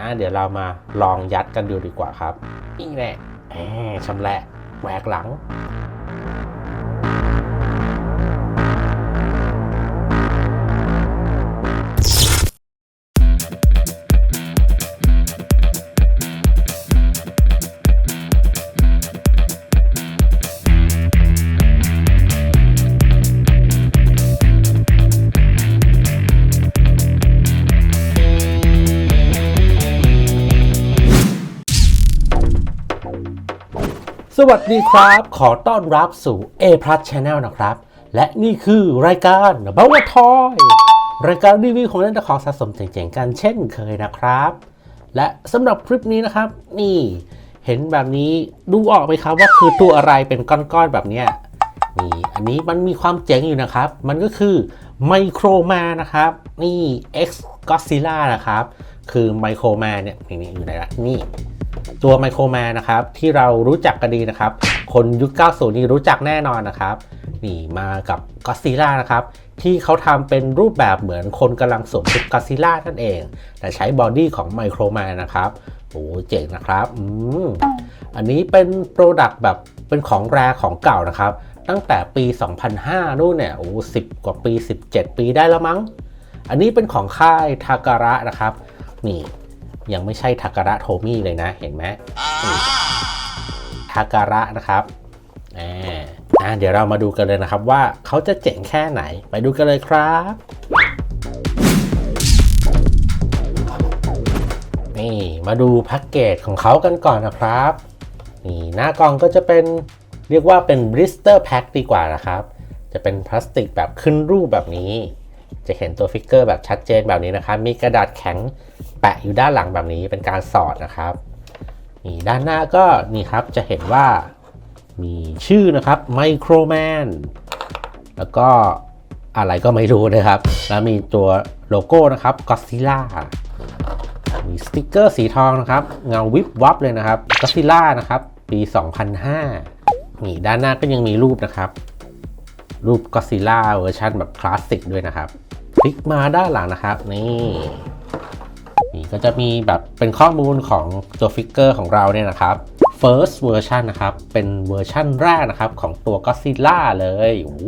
อะเดี๋ยวเรามาลองยัดกันดูดีกว่าครับนี่แน่แหมชำแหละแหวกหลัง สวัสดีครับ ขอต้อนรับสู่ A Plus Channel นะครับ และนี่คือรายการบาวทอย รายการรีวิวของเล่นตะของสะสมเจ๋งๆกันเช่นเคยนะครับ และสำหรับคลิปนี้นะครับ นี่เห็นแบบนี้ดูออกไหมครับว่าคือตัวอะไรเป็นก้อนๆแบบเนี้ยนี่อันนี้มันมีความเจ๋งอยู่นะครับ มันก็คือไมโครมานะครับ นี่ X Godzilla นะครับ คือไมโครมาเนี่ยนี่อยู่ไหนละนี่ ตัวไมโครแมนนะครับที่เรารู้จักกันดีนะครับ คนยุค 90 นี่รู้จักแน่นอนนะครับ นี่มากับก็ซิล่านะครับ ที่เขาทำเป็นรูปแบบเหมือนคนกำลังสวมชุดก็ซิล่านั่นเอง แต่ใช้บอดี้ของไมโครแมนนะครับโอ้เจ๋งนะครับอืมอันนี้เป็นโปรดักต์แบบเป็นของแรของเก่านะครับ ตั้งแต่ปี 2005 นู่นเนี่ยโอ้สิกว่าปี 17 ปีได้แล้วมั้ง อันนี้เป็นของค่ายทาการะนะครับ นี่ ยังไม่ใช่ทาการะโทมี่เลยนะ เห็นไหมทาการะนะครับอ่าเดี๋ยวเรามาดูกันเลยนะครับว่าเขาจะเจ๋งแค่ไหน ไปดูกันเลยครับ นี่มาดูแพ็กเกจของเขากันก่อนนะครับ นี่หน้ากล่องก็จะเป็นเรียกว่าเป็นบลิสเตอร์แพ็คดีกว่านะครับ จะเป็นพลาสติกแบบขึ้นรูปแบบนี้ จะเห็นตัวฟิกเกอร์แบบชัดเจนแบบนี้นะครับ มีกระดาษแข็ง แปะอยู่ด้านหลังแบบนี้เป็นการสอดนะครับนี่ด้านหน้าก็นี่ครับจะเห็นว่ามีชื่อนะครับ Microman แล้วก็อะไรก็ไม่รู้นะครับ แล้วมีตัวโลโก้นะครับ Godzilla มีสติกเกอร์สีทองนะครับ เงาวิบวับเลยนะครับ Godzilla นะครับปี 2005นี่ด้านหน้าก็ยังมีรูปนะครับ รูป Godzilla เวอร์ชันแบบคลาสสิกด้วยนะครับ คลิกมาด้านหลังนะครับ นี่ นี่ก็จะมีแบบเป็นข้อมูลของตัวฟิกเกอร์ของเราเนี่ยนะครับ first version นะครับ เป็นเวอร์ชั่นแรกนะครับ ของตัว Godzilla เลยโอ้โห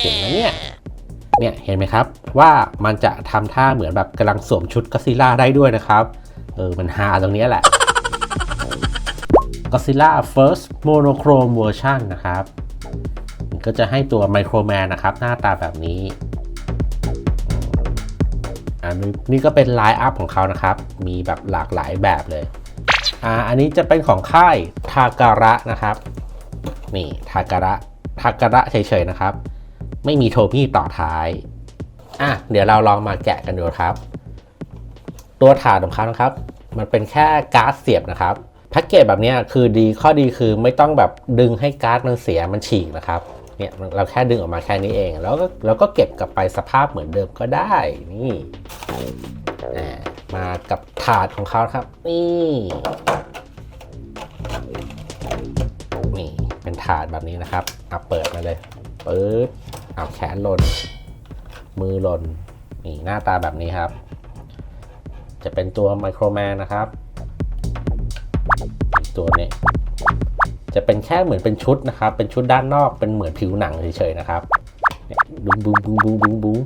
เจ๋งนะเนี่ยเนี่ยเห็นไหมครับว่ามันจะทำท่าเหมือนแบบกำลังสวมชุด Godzilla ได้ด้วยนะครับ เออ มันฮาตรงนี้แหละ Godzilla first monochrome version นะครับ ก็จะให้ตัว Microman นะครับ หน้าตาแบบนี้ อันนี้นี่ก็เป็นไลน์อัพของเขานะครับ มีแบบหลากหลายแบบเลยอ่าอันนี้จะเป็นของค่ายทาการะนะครับ นี่ทาการะทาการะเฉยๆนะครับ ไม่มีโทมี่ต่อท้ายอะเดี๋ยวเราลองมาแกะกันดูครับ ตัวถาดของเขานะครับ มันเป็นแค่การ์ดเสียบนะครับแพ็กเกจแบบนี้คือดีข้อดีคือไม่ต้องแบบดึงให้การ์ดมันเสียมันฉีกนะครับ เนี่ยเราแค่ดึงออกมาแค่นี้เอง แล้วก็เราก็เก็บกลับไปสภาพเหมือนเดิมก็ได้นี่มากับถาดของเขาครับ นี่นี่เป็นถาดแบบนี้นะครับเอาเปิดมาเลยปึ๊บเอาแขนล่นมือล่นนี่หน้าตาแบบนี้ครับ จะเป็นตัวไมโครแมนนะครับ ตัวนี้ จะเป็นแค่เหมือนเป็นชุดนะครับ เป็นชุดด้านนอกเป็นเหมือนผิวหนังเฉยๆนะครับบุ้งบุ้งบุ้งบุ้งบุ้งบุ้ง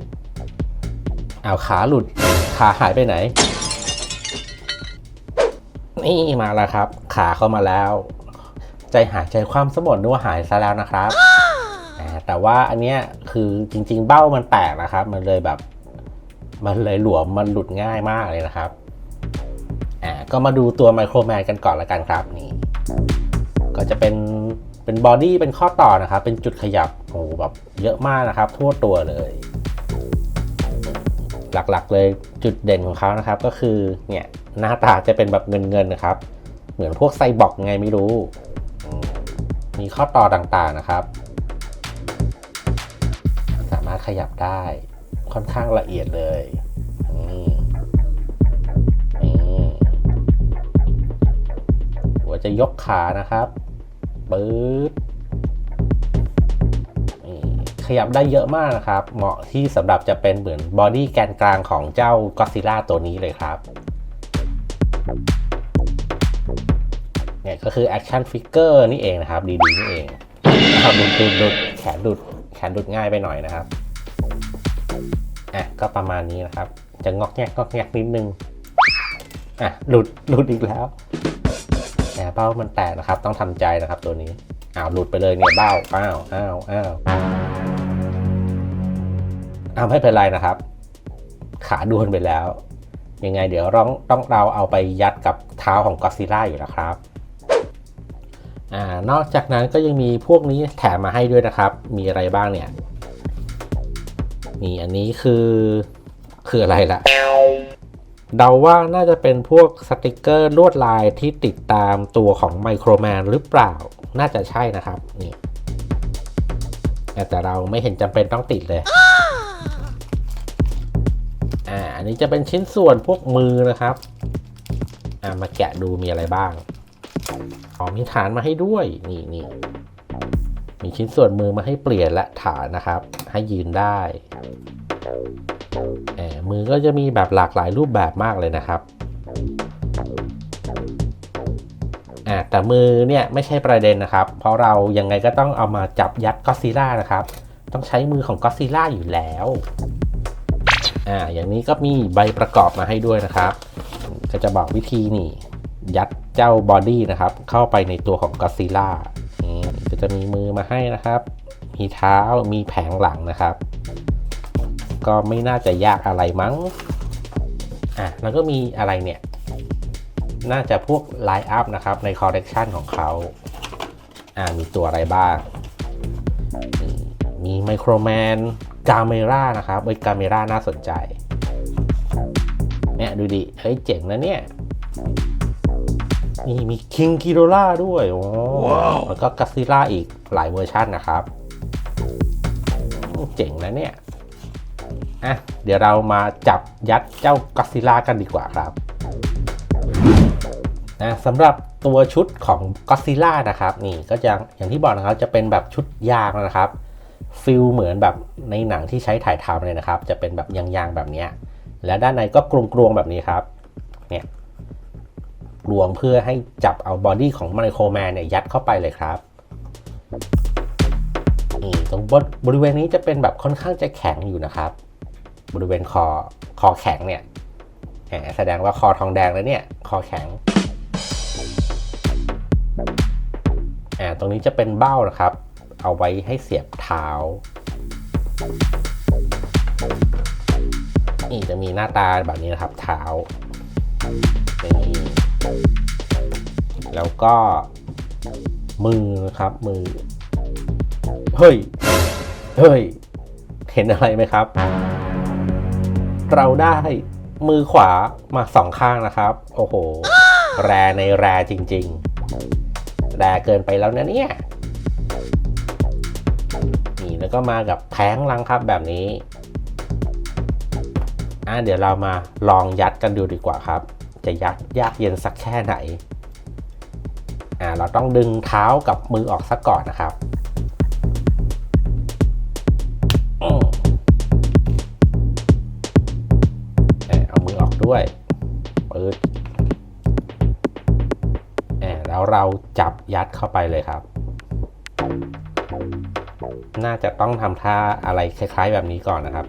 อ้าวขาหลุดขาหายไปไหน นี่มาแล้วครับ ขาเข้ามาแล้ว ใจหายใจความสมบนึกว่าหายซะแล้วนะครับ แต่ว่าอันเนี้ยคือจริง ๆ เบ้ามันแตกนะครับ มันเลยแบบ มันเลยหลวมมันหลุดง่ายมากเลยนะครับอ่าก็มาดูตัวไมโครแมนกันก่อนละกันครับนี่ ก็จะเป็นเป็นบอดี้เป็นข้อต่อนะครับ เป็นจุดขยับโอ้แบบเยอะมากนะครับ ทั่วตัวเลย หลักๆเลยจุดเด่นของเขานะครับ ก็คือเนี่ยหน้าตาจะเป็นแบบเงินๆนะครับ เหมือนพวกไซบอร์กไงไม่รู้ มีข้อต่อต่างๆนะครับ สามารถขยับได้ค่อนข้างละเอียดเลยนี่นี่ว่าจะยกขานะครับ ปึ๊บขยับได้เยอะมากนะครับ เหมาะที่สำหรับจะเป็นเหมือนบอดี้แกนกลางของเจ้าก็ซิล่าตัวนี้เลยครับเนี่ยก็คือแอคชั่นฟิกเกอร์นี่เองนะครับ ดีๆนี่เองครับดุดดุดดุดแขนดุดแขนดุดง่ายไปหน่อยนะครับอะก็ประมาณนี้นะครับ จะงอกแงกงอกแงกนิดนึงอะหลุดหลุดอีกแล้ว เบ้ามันแตกนะครับ ต้องทำใจนะครับตัวนี้อ้าวหลุดไปเลยเนี่ยเบ้าอ้าวอ้าวอ้าวอ้าวไม่เป็นไรนะครับ ขาดวนไปแล้ว ยังไงเดี๋ยวต้องต้องเราเอาไปยัดกับเท้าของก็อซิล่าอยู่นะครับอ่านอกจากนั้นก็ยังมีพวกนี้แถมมาให้ด้วยนะครับ มีอะไรบ้างเนี่ย นี่อันนี้คือคืออะไรล่ะ เดาว่าน่าจะเป็นพวกสติกเกอร์ลวดลายที่ติดตามตัวของไมโครแมนหรือเปล่า น่าจะใช่นะครับ นี่ แต่เราไม่เห็นจำเป็นต้องติดเลย อ่า อันนี้จะเป็นชิ้นส่วนพวกมือนะครับ อ่า มาแกะดูมีอะไรบ้าง อ๋อมีฐานมาให้ด้วย นี่นี่มีชิ้นส่วนมือมาให้เปลี่ยนและฐานนะครับ ให้ยืนได้ มือก็จะมีแบบหลากหลายรูปแบบมากเลยนะครับแต่มือเนี่ยไม่ใช่ประเด็นนะครับ เพราะเรายังไงก็ต้องเอามาจับยัดก็ซิล่านะครับ ต้องใช้มือของก็ซิล่าอยู่แล้วอ่าอย่างนี้ก็มีใบประกอบมาให้ด้วยนะครับ ก็จะบอกวิธีนี่ ยัดเจ้าบอดี้นะครับ เข้าไปในตัวของก็ซิล่าก็จะมีมือมาให้นะครับ มีเท้ามีแผงหลังนะครับ ก็ไม่น่าจะยากอะไรมั้ง อะ แล้วก็มีอะไรเนี่ย น่าจะพวกไลน์อัพนะครับ ในคอลเลกชันของเขา อ่า มีตัวอะไรบ้าง มีไมโครแมนกาเมรานะครับเอ้ยกาเมราน่าสนใจ เนี่ยดูดิ เฮ้ย เจ๋งนะเนี่ย นี่มีคิงกิโดล่าด้วยโอ้แล้วก็กัสซิล่าอีกหลายเวอร์ชันนะครับอืมเจ๋งนะเนี่ย อะเดี๋ยวเรามาจับยัดเจ้ากัสซิล่ากันดีกว่าครับนะสำหรับตัวชุดของก็ซิล่านะครับนี่ก็จะอย่างที่บอกนะครับจะเป็นแบบชุดยางนะครับฟิลเหมือนแบบในหนังที่ใช้ถ่ายทำเลยนะครับ จะเป็นแบบยางๆแบบนี้และด้านในก็กลวงๆแบบนี้ครับเนี่ยกลวงเพื่อให้จับเอาบอดี้ของไมโครแมนเนี่ยยัดเข้าไปเลยครับตรงบริเวณนี้จะเป็นแบบค่อนข้างจะแข็งอยู่นะครับ บริเวณคอคอแข็งเนี่ยแสดงว่าคอทองแดงแล้วเนี่ย คอแข็งอ่าตรงนี้จะเป็นเบ้านะครับ เอาไว้ให้เสียบเท้า นี่จะมีหน้าตาแบบนี้นะครับ เท้านี่แล้วก็มือนะครับมือ เฮ้ย เฮ้ย เห็นอะไรไหมครับ เราได้มือขวามาสองข้างนะครับ โอ้โห แรในแรจริง ๆ แรเกินไปแล้วนะเนี่ย นี่แล้วก็มากับแผงลังครับแบบนี้อะเดี๋ยวเรามาลองยัดกันดูดีกว่าครับ จะยัดยากเย็นสักแค่ไหนอ่าเราต้องดึงเท้ากับมือออกซะก่อนนะครับ ด้วยปืดแล้วเราจับยัดเข้าไปเลยครับ น่าจะต้องทำท่าอะไรคล้าย ๆ แบบนี้ก่อนนะครับ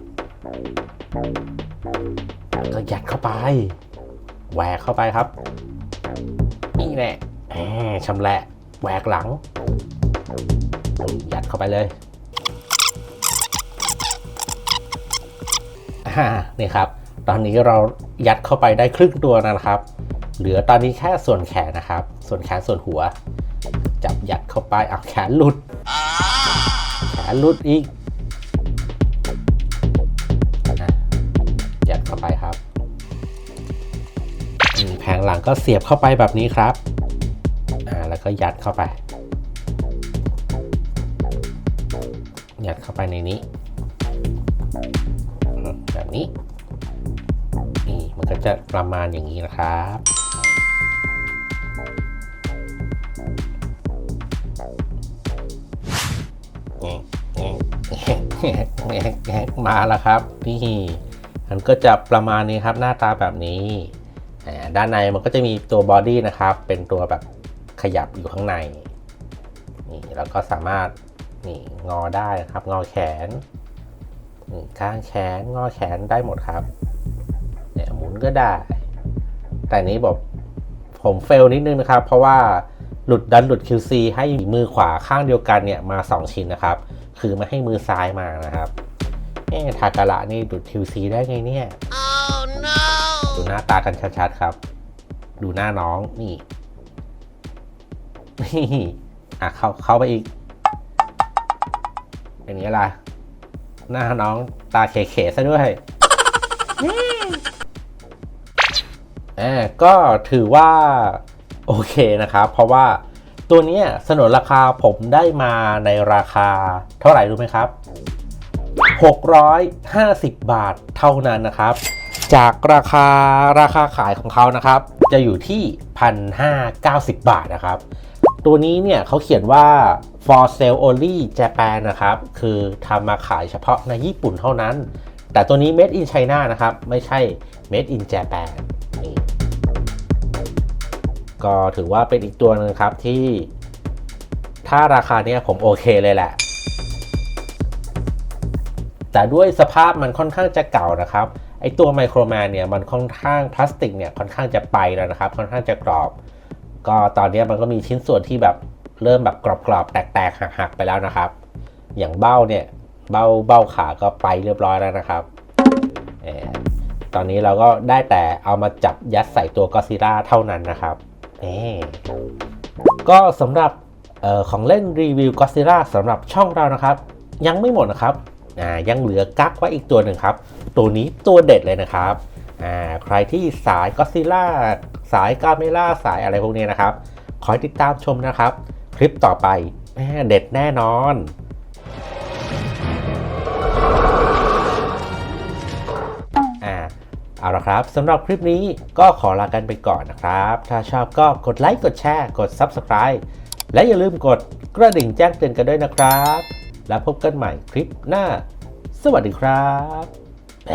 ก็ยัดเข้าไป แหวกเข้าไปครับ นี่แหละแหมชำแหละแหวกหลัง ยัดเข้าไปเลยอ่านี่ครับ ตอนนี้เรา ยัดเข้าไปได้ครึ่งตัวนะครับ เหลือตอนนี้แค่ส่วนแขนนะครับ ส่วนแขนส่วนหัว จับยัดเข้าไปเอาแขนหลุด แขนหลุดอีกอะยัดเข้าไปครับแผงหลังก็เสียบเข้าไปแบบนี้ครับอ่าแล้วก็ยัดเข้าไป ยัดเข้าไปในนี้แบบนี้ ก็จะประมาณอย่างนี้นะครับ มาแล้วครับนี่มันก็จะประมาณนี้ครับหน้าตาแบบนี้อ่าด้านในมันก็จะมีตัวบอดี้นะครับ เป็นตัวแบบขยับอยู่ข้างในนี่แล้วก็สามารถนี่งอได้นะครับ งอแขนข้างแขนงอแขนได้หมดครับ นก็ได้ แต่นี้บอกผมเฟลนิดนึงนะครับ เพราะว่าหลุดดันหลุด QC ให้มือขวาข้างเดียวกันเนี่ยมา 2 ชิ้นนะครับ คือม่ให้มือซ้ายมานะครับเอ๊ทาการะนี่หลุด QC ได้ไงเนี่ยดูหน้าตากันชัดๆครับ ดูหน้าน้องนี่นี่อะเข้าเข้าไปอีกเป็นไงล่ะ หน้าน้องตาเขๆซะด้วย แอบก็ถือว่า โอเคนะครับ เพราะว่าตัวนี้ยสนนราคาผมได้มาในราคาเท่าไหร่รู้ไหมครับ 650 บาทเท่านั้นนะครับ จากราคาราคาขายของเขานะครับ จะอยู่ที่ 1,590 บาทนะครับ ตัวนี้เนี่ยเขาเขียนว่า for sale only Japan นะครับ คือทำมาขายเฉพาะในญี่ปุ่นเท่านั้น แต่ตัวนี้ made in China นะครับ ไม่ใช่ made in Japan นี่ ก็ถือว่าเป็นอีกตัวหนึงครับที่ ถ้าราคาเนี้ยผมโอเคเลยแหละ แต่ด้วยสภาพมันค่อนข้างจะเก่านะครับไอตัวไมโครแมนเนี่ยมันค่อนข้างพลาสติกเนี่ยค่อนข้างจะไปแล้วนะครับ ค่อนข้างจะกรอบ ก็ตอนนี้มันก็มีชิ้นส่วนที่แบบเริ่มแบบกรอบๆแตกๆหักๆไปแล้วนะครับ อย่างเบ้าเนี่ยเบ้าเบ้าขาก็ไปเรียบร้อยแล้วนะครับตอนนี้เราก็ได้แต่เอามาจับยัดใส่ตัวกอซิล่าเท่านั้นนะครับ นี่ก็สำหรับออของเล่นรีวิวกอซิล่าสำหรับช่องเรานะครับ ยังไม่หมดนะครับยังเหลือกักไว้อีกตัวหนึ่งครับ ตัวนี้ตัวเด็ดเลยนะครับใครที่สายก็ซิล่าสายกาเมล่าสายอะไรพวกนี้นะครับ คอยติดตามชมนะครับ คลิปต่อไปแม่เด็ดแน่นอน ละครับสำหรับคลิปนี้ก็ขอลากันไปก่อนนะครับ ถ้าชอบก็กดไลค์กดแชร์กด Subscribe และอย่าลืมกดกระดิ่งแจ้งเตือนกันด้วยนะครับ แล้วพบกันใหม่คลิปหน้า สวัสดีครับแ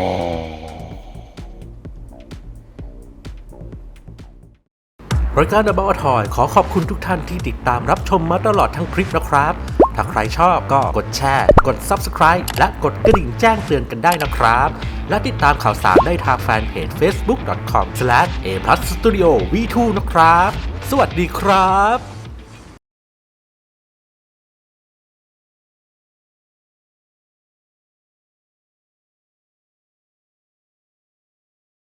รายการ The b o u t Toy ขอขอบคุณทุกท่านที่ติดตามรับชมมาตลอดทั้งคลิปนะครับ ถ้าใครชอบก็กดแชร์ กด Subscribe และกดกระดิ่งแจ้งเตือนกันได้นะครับ และติดตามข่าวสารได้ทางแฟนเพจ facebook.com/a+studio v2 นะครับ สวัสดีครับ